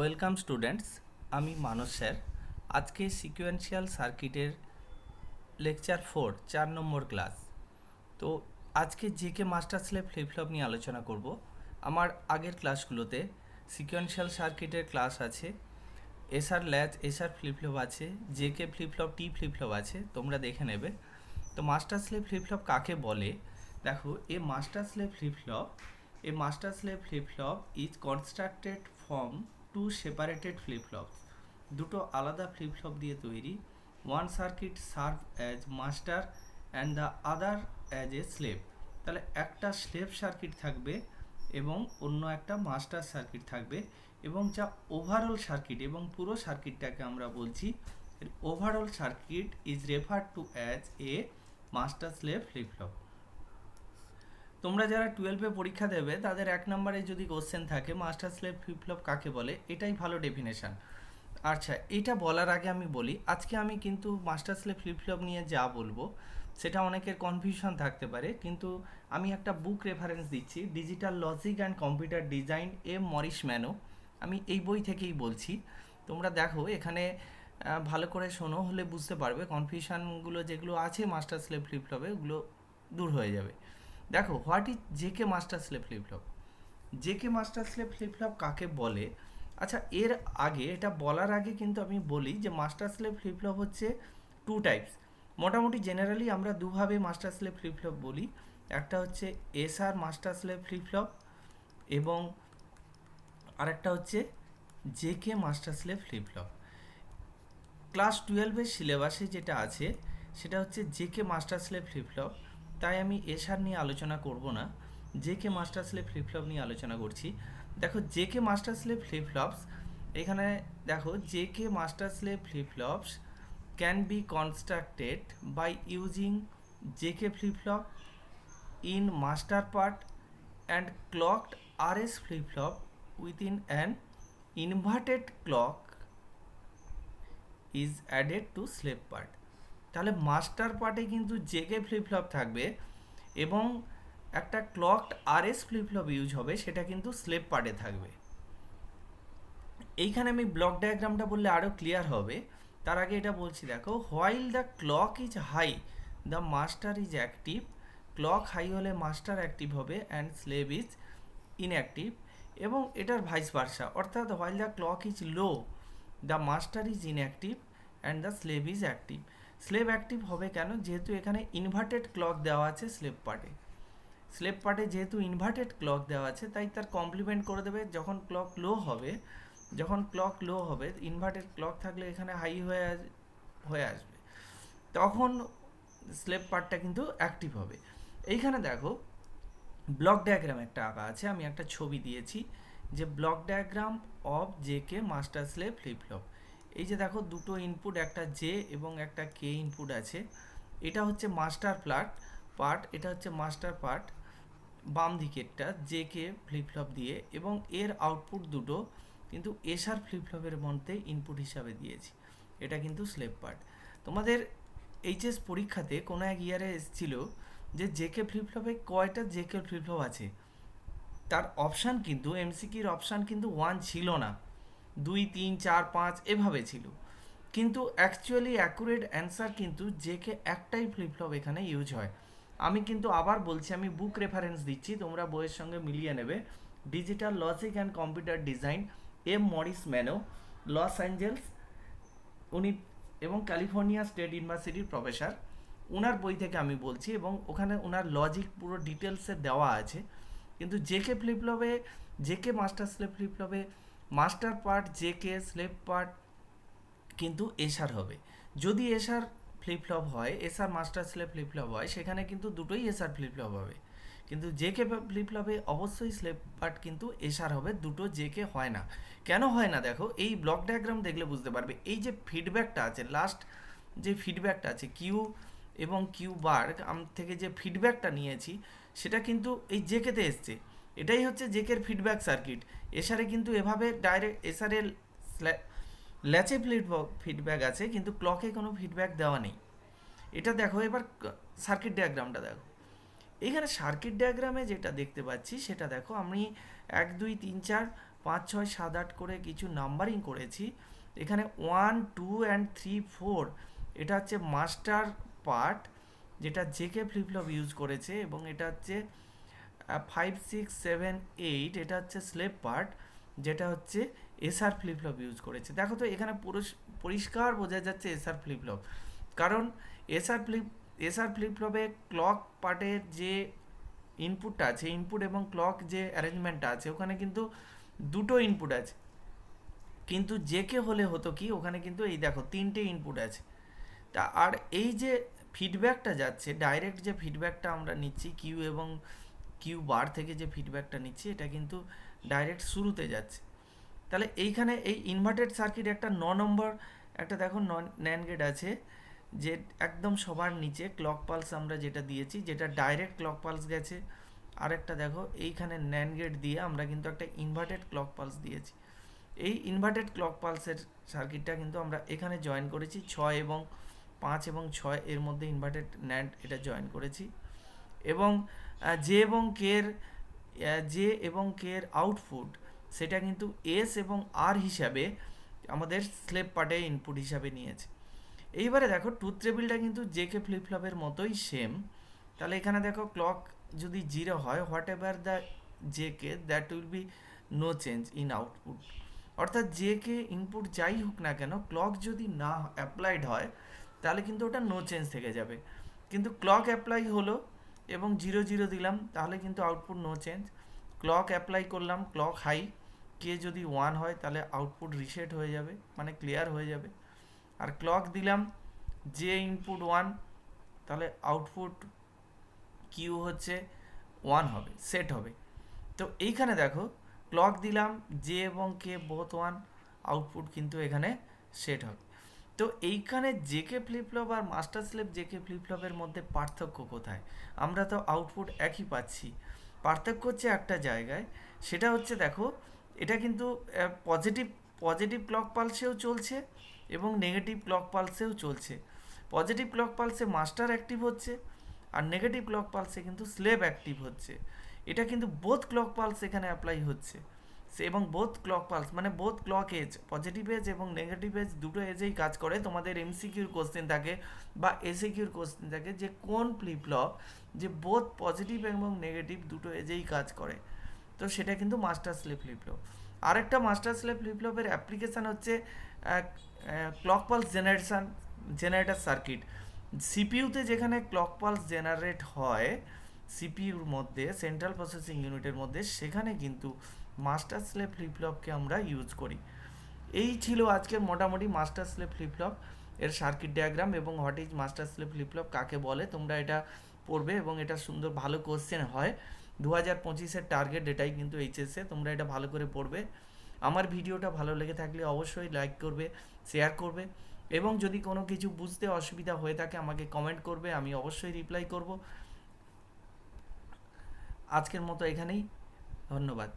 Welcome students, আমি Manas sir. আজকে sequential সার্কিটের লেকচার ফোর, চার নম্বর ক্লাস। তো আজকে জেকে মাস্টার স্লেভ ফ্লিপফ্লপ নিয়ে আলোচনা করব। আমার আগের ক্লাসগুলোতে সিকোয়েন্সিয়াল সার্কিটের ক্লাস আছে, SR latch, SR flip flop আছে, JK flip flop, T flip flop আছে, তোমরা দেখে নেবে। তো মাস্টার স্লেভ ফ্লিপফ্লপ কাকে বলে? দেখো, a master slave flip flop, a master slave flip flop is constructed from two separated flip flops দুটো আলাদা ফ্লিপফ্লপ দিয়ে তৈরি। One circuit serve as master and the other as a slave তাহলে একটা slave circuit থাকবে এবং অন্য একটা মাস্টার সার্কিট থাকবে এবং যা ওভারঅল সার্কিট এবং পুরো সার্কিটটাকে আমরা বলছি overall circuit is refer to as a master slave flip flop তোমরা যারা টুয়েলভে পরীক্ষা দেবে, তাদের এক নম্বরে যদি কোশ্চেন থাকে মাস্টার স্লেভ ফ্লিপফ্লপ কাকে বলে, এটাই ভালো ডেফিনেশন আচ্ছা এটা বলার আগে আমি বলি, আজকে আমি কিন্তু মাস্টার স্লেভ ফ্লিপফ্লপ নিয়ে যা বলব, সেটা অনেকের কনফিউশন থাকতে পারে, কিন্তু আমি একটা বুক রেফারেন্স দিচ্ছি digital logic and computer design M Morris Mano আমি এই বই থেকেই বলছি। তোমরা দেখো, এখানে ভালো করে শোনো, হলে বুঝতে পারবে কনফিউশনগুলো যেগুলো আছে মাস্টার স্লেভ ফ্লিপফ্লপে ওগুলো দূর হয়ে যাবে। দেখো what is JK master slave flip flop JK master slave flip flop কাকে বলে? আচ্ছা এর আগে, এটা বলার আগে কিন্তু আমি বলি যে মাস্টার স্লেভ ফ্লিপফ্লপ হচ্ছে টু টাইপস মোটামুটি জেনারেলি আমরা দুভাবে মাস্টার স্লেভ ফ্লিপফ্লপ বলি। একটা হচ্ছে এসআর মাস্টার স্লেভ ফ্লিপফ্লপ এবং আরেকটা হচ্ছে JK master slave flip flop class টুয়েলভের সিলেবাসে যেটা আছে, সেটা হচ্ছে জেকে মাস্টার স্লেভ ফ্লিপফ্লপ তাই আমি এসআর নিয়ে আলোচনা করব না, J K master slave flip flop নিয়ে আলোচনা করছি। দেখো, J K master slave flip flops, এখানে দেখো JK master slave flip flops can be constructed by using JK flip flop in master part and clocked RS flip-flop within an inverted clock is added to slave part তাহলে master পার্টে কিন্তু JK flip flop থাকবে এবং একটা ক্লকড RS flip-flop use হবে, সেটা কিন্তু স্লেপ পার্টে থাকবে। এইখানে আমি ব্লক ডায়াগ্রামটা বললে আরও ক্লিয়ার হবে। তার আগে এটা বলছি, দেখো while the clock is high the master is active clock high হলে মাস্টার অ্যাক্টিভ হবে অ্যান্ড স্লেভ ইজ ইনঅ্যাক্টিভ এবং এটার ভাইস ভার্সা অর্থাৎ while the clock is low the master is inactive and the slave is active slave active হবে কেন? যেহেতু এখানে inverted clock দেওয়া আছে স্লেভ পার্টে স্লেভ পার্টে যেহেতু ইনভার্টেড ক্লক দেওয়া আছে, তাই তার কমপ্লিমেন্ট করে দেবে। যখন ক্লক লো হবে, যখন ক্লক লো হবে ইনভার্টেড ক্লক থাকলে এখানে হাই হয়ে হয়ে আসবে। তখন স্লেভ পার্টটা কিন্তু অ্যাক্টিভ হবে। এইখানে দেখো ব্লক ডায়াগ্রাম একটা আঁকা আছে, আমি একটা ছবি দিয়েছি। যে block diagram of J K master slave flip flop এই যে দেখো দুটো ইনপুট একটা জে এবং একটা কে ইনপুট আছে। এটা হচ্ছে মাস্টার প্লাট পার্ট এটা হচ্ছে মাস্টার পার্ট বাম দিকেরটা জে কে ফ্লিপফ্লপ দিয়ে এবং এর আউটপুট দুটো কিন্তু এসআর ফ্লিপফ্লপের মধ্যে ইনপুট হিসাবে দিয়েছি। এটা কিন্তু স্লেপ পার্ট তোমাদের এইচএস পরীক্ষাতে কোনো এক ইয়ারে এসেছিল যে জেকে ফ্লিপফ্লপে কয়টা জেকে ফ্লিপফ্লপ আছে? তার অপশান কিন্তু এমসিকির অপশান কিন্তু ওয়ান ছিল না। দুই, তিন, চার, পাঁচ এভাবে ছিল। কিন্তু অ্যাকচুয়ালি অ্যাকুরেট অ্যান্সার কিন্তু জেকে একটাই ফ্লিপফ্লপ এখানে ইউজ হয়। আমি কিন্তু আবার বলছি, আমি বুক রেফারেন্স দিচ্ছি, তোমরা বইয়ের সঙ্গে মিলিয়ে নেবে। Digital logic and computer design M Morris Mano Los Angeles উনি এবং ক্যালিফোর্নিয়া স্টেট ইউনিভার্সিটির প্রফেসর ওনার বই থেকে আমি বলছি এবং ওখানে ওনার লজিক পুরো ডিটেলসে দেওয়া আছে। কিন্তু জেকে ফ্লিপফ্লপে JK master slave ফ্লিপফ্লপে master part, JK, slave part কিন্তু এসআর হবে। যদি এসআর ফ্লিপফ্লপ হয়, SR master slave flip flop হয়, সেখানে কিন্তু দুটোই এসআর ফ্লিপফ্লপ হবে। কিন্তু জে কে ফ্লিপফ্লপে অবশ্যই স্লেভ পার্ট কিন্তু এসআর হবে, দুটো জেকে হয় না। কেন হয় না দেখো, এই ব্লক ডায়াগ্রাম দেখলে বুঝতে পারবে, এই যে ফিডব্যাকটা আছে লাস্ট যে ফিডব্যাকটা আছে কিউ এবং কিউ বার আম থেকে যে ফিডব্যাকটা নিয়েছি, সেটা কিন্তু এই জেকেতে এসছে। এটাই হচ্ছে জেকের ফিডব্যাক সার্কিট এসআরে কিন্তু এভাবে ডাইরেক্ট এসআরের ল্যাচে ফিডব্যাক আছে, কিন্তু ক্লকে কোনো ফিডব্যাক দেওয়া নেই। এটা দেখো, এবার সার্কিট ডায়াগ্রামটা দেখো। এখানে সার্কিট ডায়াগ্রামে যেটা দেখতে পাচ্ছি, সেটা দেখো, আমি এক, দুই, তিন, চার, পাঁচ, ছয়, সাত, আট করে কিছু নাম্বারিং করেছি। এখানে one two and three four এটা হচ্ছে মাস্টার পার্ট যেটা জেকে ফ্লিপফ্লপ ইউজ করেছে, এবং এটা হচ্ছে ফাইভ সিক্স সেভেন এইট এটা হচ্ছে স্লেপ পার্ট যেটা হচ্ছে এসআর ফ্লিপফ্লপ ইউজ করেছে। দেখো তো এখানে পুরো পরিষ্কার বোঝা যাচ্ছে এসআর ফ্লিপফ্লপ কারণ এসআর ফ্লিপ এসআর ফ্লিপফ্লপে ক্লক পার্টের যে ইনপুটটা আছে ইনপুট এবং ক্লক যে অ্যারেঞ্জমেন্টটা আছে, ওখানে কিন্তু দুটো ইনপুট আছে। কিন্তু জেকে হলে হতো কি, ওখানে কিন্তু এই দেখো তিনটে ইনপুট আছে। তা আর এই যে ফিডব্যাকটা যাচ্ছে ডাইরেক্ট যে ফিডব্যাকটা আমরা নিচ্ছি কিউ এবং কিউ বার থেকে যে ফিডব্যাকটা নিচ্ছি, এটা কিন্তু ডাইরেক্ট শুরুতে যাচ্ছে। তাহলে এইখানে এই ইনভার্টেড সার্কিট একটা ন নম্বর, একটা দেখো ন্যান গেট আছে, যে একদম সবার নিচে ক্লক পালস আমরা যেটা দিয়েছি, যেটা ডাইরেক্ট ক্লক পালস গেছে। আরেকটা দেখো, এইখানে ন্যান গেট দিয়ে আমরা কিন্তু একটা ইনভার্টেড ক্লক পালস দিয়েছি। এই ইনভার্টেড ক্লক পালসের সার্কিটটা কিন্তু আমরা এখানে জয়েন করেছি, ছয় এবং পাঁচ এবং ছয় এর মধ্যে ইনভার্টেড ন্যান্ড এটা জয়েন করেছি। এবং জে এবং কের জে এবং কের আউটপুট সেটা কিন্তু এস এবং আর হিসাবে আমাদের স্লেপ পার্টে ইনপুট হিসাবে নিয়েছে। এইবারে দেখো টুথ টেবিলটা কিন্তু জে কে ফ্লিপফ্লপের মতোই সেম তাহলে এখানে দেখো ক্লক যদি জিরো হয় whatever the J K that will be no change in output অর্থাৎ যে কে ইনপুট যাই হোক না কেন ক্লক যদি না অ্যাপ্লাইড হয়, তাহলে কিন্তু ওটা নো চেঞ্জ থেকে যাবে। কিন্তু ক্লক অ্যাপ্লাই হলো এবং জিরো জিরো দিলাম, তাহলে কিন্তু output no change clock apply করলাম ক্লক হাই কে যদি ওয়ান হয়, তাহলে আউটপুট রিসেট হয়ে যাবে মানে ক্লিয়ার হয়ে যাবে। আর ক্লক দিলাম যে ইনপুট ওয়ান তাহলে আউটপুট কিউ হচ্ছে ওয়ান হবে সেট হবে। তো এইখানে দেখো ক্লক দিলাম জে এবং কে বোথ ওয়ান আউটপুট কিন্তু এখানে সেট হবে। তো এইখানে জেকে ফ্লিপফ্লপ আর মাস্টার স্লেপ জেকে ফ্লিপফ্লপের মধ্যে পার্থক্য কোথায়? আমরা তো আউটপুট একই পাচ্ছি। পার্থক্য হচ্ছে একটা জায়গায়। সেটা হচ্ছে দেখো, এটা কিন্তু পজিটিভ পজিটিভ ক্লক পালসেও চলছে এবং নেগেটিভ ক্লক পালসেও চলছে। পজিটিভ ক্লক পালসে মাস্টার অ্যাক্টিভ হচ্ছে আর নেগেটিভ ক্লক পালসে কিন্তু স্লেব অ্যাক্টিভ হচ্ছে। এটা কিন্তু বোথ ক্লক পালস এখানে অ্যাপ্লাই হচ্ছে। এবং বোথ ক্লক পালস মানে both clock edge positive edge এবং নেগেটিভ এজ দুটো এজেই কাজ করে। তোমাদের এমসিকিউর কোশ্চেন থাকে বা এসিকিউর কোশ্চেন থাকে যে কোন ফ্লিপফ্লপ যে বোথ পজিটিভ এবং নেগেটিভ দুটো এজেই কাজ করে। তো সেটা কিন্তু মাস্টার স্লেপ ফ্লিপফ্লপ আরেকটা মাস্টার স্লেপ ফ্লিপফ্লপের অ্যাপ্লিকেশান হচ্ছে clock pulse generation generator circuit সিপিইউতে যেখানে ক্লক পালস জেনারেট হয় সিপিইউর মধ্যে সেন্ট্রাল প্রসেসিং ইউনিটের মধ্যে, সেখানে কিন্তু মাস্টার স্লেপ ফ্লিপফ্লপকে আমরা ইউজ করি। এই ছিল আজকের মোটামুটি মাস্টার স্লেপ ফ্লিপফ্লপ এর সার্কিট ডায়াগ্রাম এবং what is master slave flip flop কাকে বলে, তোমরা এটা পড়বে এবং এটা সুন্দর ভালো কোশ্চেন হয়। দু হাজার পঁচিশের টার্গেট এটাই কিন্তু এইচএসে তোমরা এটা ভালো করে পড়বে। আমার ভিডিওটা ভালো লেগে থাকলে অবশ্যই লাইক করবে শেয়ার করবে এবং যদি কোনো কিছু বুঝতে অসুবিধা হয়ে থাকে, আমাকে কমেন্ট করবে, আমি অবশ্যই রিপ্লাই করব। আজকের মতো এখানেই ধন্যবাদ।